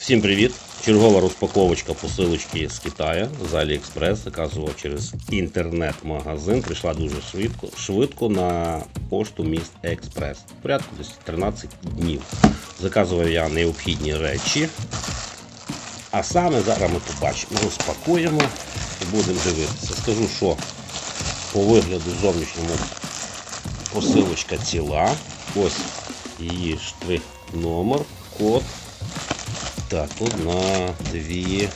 Всім привіт! Чергова розпаковочка посилочки з Китаю з AliExpress. Заказував через інтернет-магазин. Прийшла дуже швидко, швидко на пошту міст Експрес. Порядку десь 13 днів. Заказував я необхідні речі. А саме зараз ми побачимо, розпакуємо і будемо дивитися. Скажу, що по вигляду зовнішньому посилочка ціла. Ось її штрих номер, код. Так, одна, дві.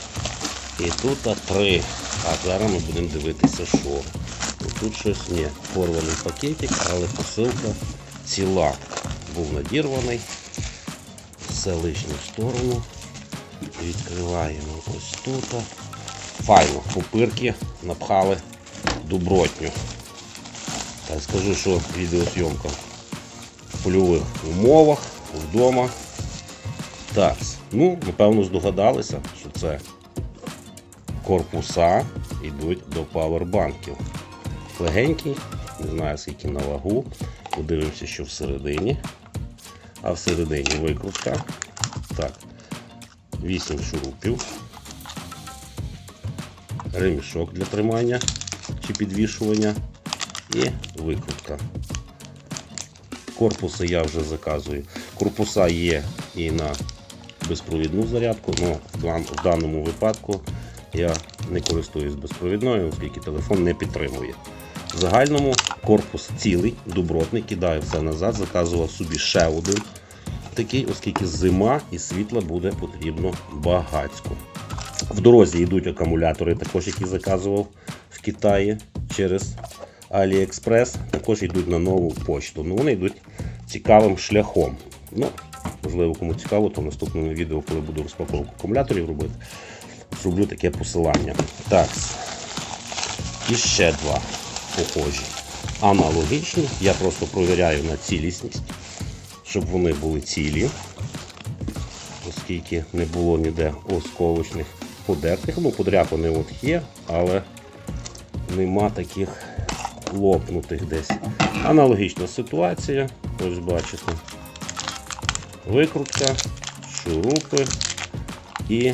І тут три. А зараз ми будемо дивитися, що. Тут щось ні. Порваний пакетик, але посилка ціла. Був надірваний. Все лишнє в сторону. Відкриваємо ось тут. Файно, пупирки напхали добротню. Так скажу, що відеозйомка в польових умовах, вдома. Так, ну, напевно, здогадалися, що це корпуса йдуть до павербанків. Легенький, не знаю скільки на вагу. Подивимося, що всередині. А всередині викрутка. Так, 8 шурупів. Ремішок для тримання чи підвішування. І викрутка. Корпуси я вже заказую. Корпуса є і на безпровідну зарядку, але в даному випадку я не користуюсь безпровідною, оскільки телефон не підтримує. В загальному корпус цілий, добротний, кидаю все назад, заказував собі ще один такий, оскільки зима і світла буде потрібно багацько. В дорозі йдуть акумулятори, також які заказував в Китаї через AliExpress, також йдуть на нову почту. Ну, вони йдуть цікавим шляхом. Ну, можливо, кому цікаво, то в наступному відео, коли буду розпаковку акумуляторів робити, зроблю таке посилання. Так. І ще два похожі. Аналогічні. Я просто провіряю на цілісність, щоб вони були цілі, оскільки не було ніде осколочних подертих. Ну, подряпини от є, але нема таких лопнутих десь. Аналогічна ситуація. Ось бачите. Викрутка, шурупи і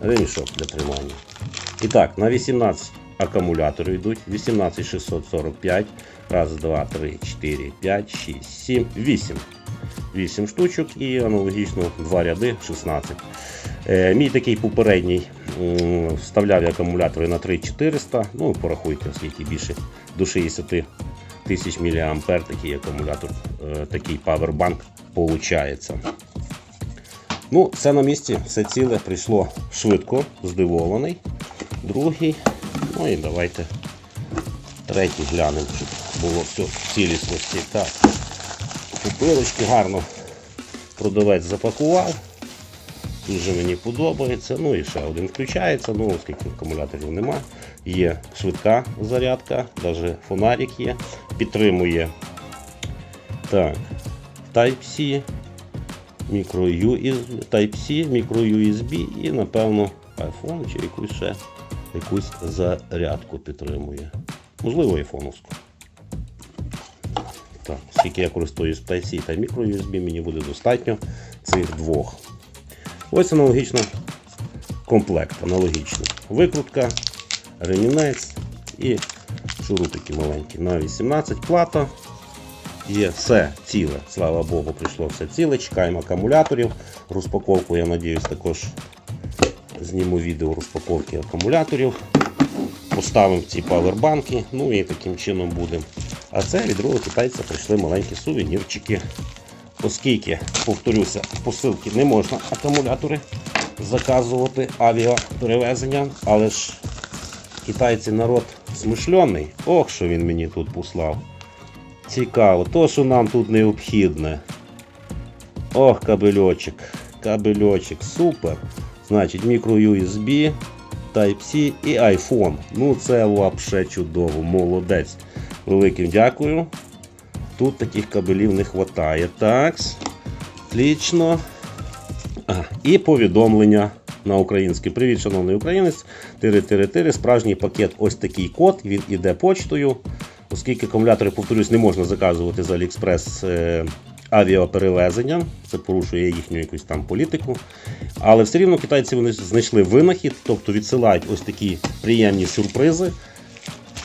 ремішок для тримання. І так, на 18 акумуляторів йдуть. 18645. Раз, два, три, 4, 5, 6, 7, 8. 8 штучок і аналогічно два ряди 16. Е, мій такий попередній м, вставляв акумулятори на 3400. Ну, порахуйте, скільки більше до 60 тисяч мА такий акумулятор, е, такий павербанк виходить. Ну, все на місці, все ціле прийшло швидко, здивований. Другий. Ну і давайте третій глянемо, щоб було все в цілісності. Так. Пупирочки гарно продавець запакував. Дуже мені подобається. Ну і ще один включається, ну оскільки акумуляторів нема. Є швидка зарядка, навіть фонарик є. Підтримує так, Type-C, Type-C, micro-USB і, напевно, iPhone чи якусь ще якусь зарядку підтримує. Можливо, айфоновську. Так, оскільки я користуюсь Type-C та micro-USB, мені буде достатньо цих двох. Ось аналогічно комплект, аналогічний. Викрутка, ремінець і шурупики маленькі. На 18 плата. Є все ціле. Слава Богу, прийшло все ціле. Чекаємо акумуляторів. Розпаковку, я надіюсь, також зніму відео розпаковки акумуляторів. Поставимо ці павербанки, ну і таким чином будемо. А це від другого китайця прийшли маленькі сувенірчики. Оскільки, повторюся, посилки не можна акумулятори заказувати авіаперевезення, але ж китайці народ смишлений. Ох, що він мені тут послав. Цікаво, то, що нам тут необхідне. Ох, кабельочок, кабельочок, супер. Значить, мікро-USB, Type-C і iPhone. Ну це вообще чудово, молодець. Великим дякую. Тут таких кабелів не вистачає. Так. Отлично. А, і повідомлення на українське. Привіт, шановний українець. Тири-тири-тири. Справжній пакет ось такий код. Він іде почтою. Оскільки акумулятори, повторюсь, не можна заказувати з AliExpress е, авіаперевезення. Це порушує їхню якусь там політику. Але все рівно китайці вони знайшли винахід, тобто відсилають ось такі приємні сюрпризи,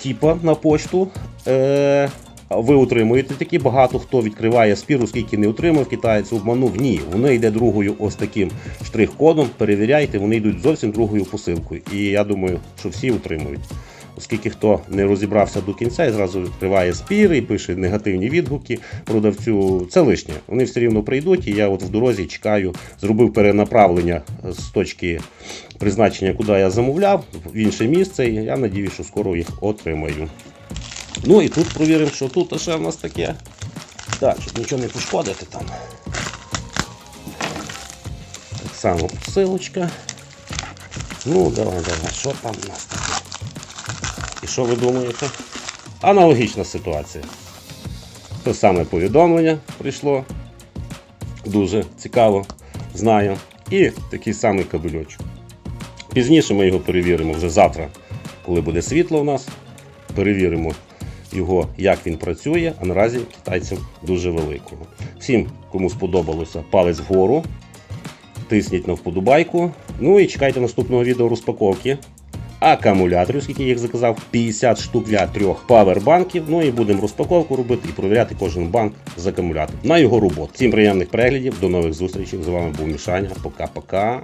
типа на почту. Е- ви отримуєте такі, багато хто відкриває спіру, скільки не отримав китаєць, обманув. Ні, воно йде другою ось таким штрих-кодом. Перевіряйте, вони йдуть зовсім другою посилкою. І я думаю, що всі отримують. Оскільки хто не розібрався до кінця і зразу відкриває спір і пише негативні відгуки продавцю, це лишнє. Вони все рівно прийдуть, і я от в дорозі чекаю, зробив перенаправлення з точки призначення, куди я замовляв, в інше місце. І я надіюсь, що скоро їх отримаю. Ну і тут провіримо, що тут ще в нас таке. Так, щоб нічого не пошкодити там. Так само посилочка. Ну, давай, давай, що там у нас таке? І що ви думаєте? Аналогічна ситуація. Те саме повідомлення прийшло. Дуже цікаво, знаю. І такий самий кабельочок. Пізніше ми його перевіримо вже завтра, коли буде світло у нас. Перевіримо його, як він працює, а наразі китайців дуже великого. Всім, кому сподобалося, палець вгору. Тисніть на вподобайку. Ну і чекайте наступного відео розпаковки акумуляторів, оскільки я їх заказав, 50 штук для трьох павербанків. Ну і будемо розпаковку робити і провіряти кожен банк з акумулятором на його роботу. Всім приємних переглядів, до нових зустрічей. З вами був Мішаня. Пока-пока.